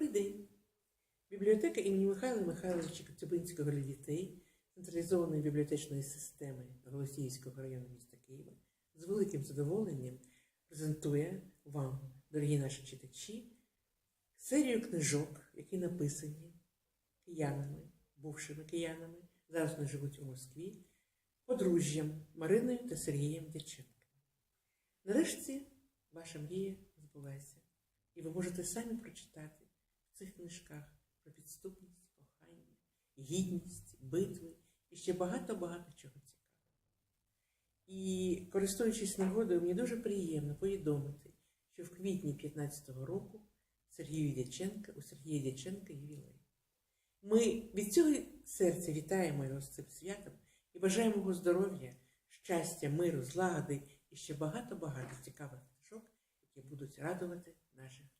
Добрий день! Бібліотека імені Михайла Михайловича Коцюбинського для дітей централізованої бібліотечної системи Голосіївського району міста Києва з великим задоволенням презентує вам, дорогі наші читачі, серію книжок, які написані киянами, бувшими киянами, зараз вони живуть у Москві, подружжям Мариною та Сергієм Дяченками. Нарешті ваша мрія збулася, і ви можете самі прочитати цих книжках про підступність, кохання, гідність, битви і ще багато-багато чого цікавого. І, користуючись нагодою, мені дуже приємно повідомити, що в квітні 15-го року Сергію Дяченка, у Сергія Дяченка ювілей. Ми від цього серця вітаємо його з цим святом і бажаємо його здоров'я, щастя, миру, злагоди і ще багато-багато цікавих книжок, які будуть радувати наших.